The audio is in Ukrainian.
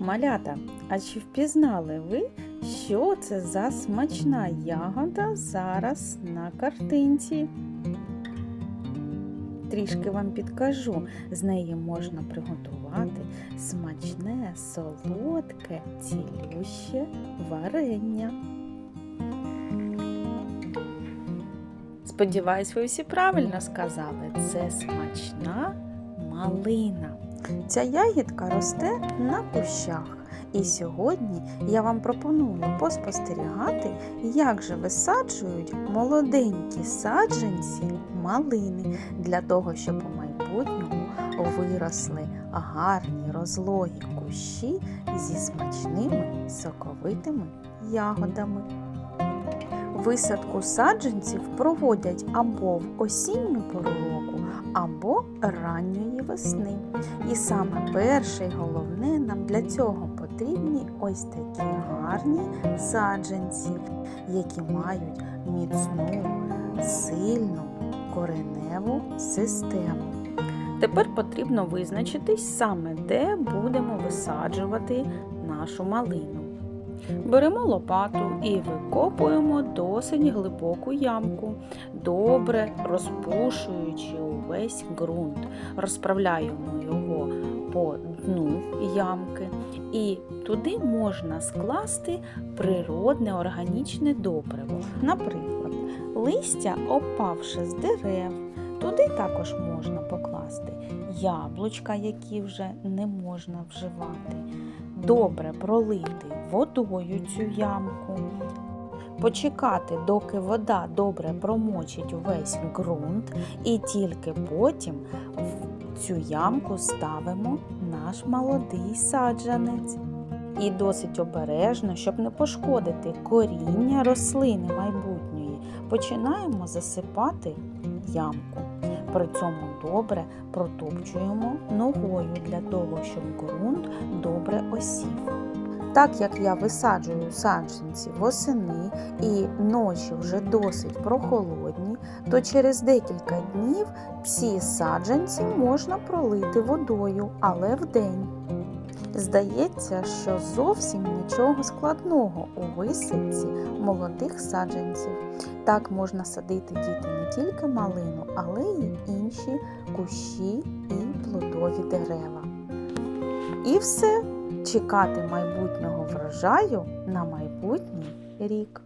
Малята, а чи впізнали ви, що це за смачна ягода зараз на картинці? Трішки вам підкажу, з неї можна приготувати смачне, солодке, цілюще варення. Сподіваюсь, ви всі правильно сказали. Це смачна малина. Ця ягідка росте на кущах. І сьогодні я вам пропоную поспостерігати, як же висаджують молоденькі саджанці малини для того, щоб у майбутньому виросли гарні розлогі кущі зі смачними соковитими ягодами. Висадку саджанців проводять або в осінню пору або ранньої весни. І саме перше й головне нам для цього потрібні ось такі гарні саджанці, які мають міцну, сильну кореневу систему. Тепер потрібно визначитись саме, де будемо висаджувати нашу малину. Беремо лопату і викопуємо досить глибоку ямку, добре розпушуючи увесь ґрунт. Розправляємо його по дну ямки, і туди можна скласти природне органічне добриво. Наприклад, листя, опавши з дерев. Туди також можна покласти яблучка, які вже не можна вживати, добре пролити водою цю ямку, почекати, доки вода добре промочить увесь ґрунт, і тільки потім в цю ямку ставимо наш молодий саджанець. І досить обережно, щоб не пошкодити коріння рослини майбутньої, починаємо засипати ямку. При цьому добре протопчуємо ногою для того, щоб ґрунт добре осів. Так як я висаджую саджанці восени і ночі вже досить прохолодні, то через декілька днів всі саджанці можна пролити водою, але вдень. Здається, що зовсім нічого складного у висадці молодих саджанців. Так можна садити діти не тільки малину, але й інші кущі і плодові дерева. І все чекати майбутнього врожаю на майбутній рік.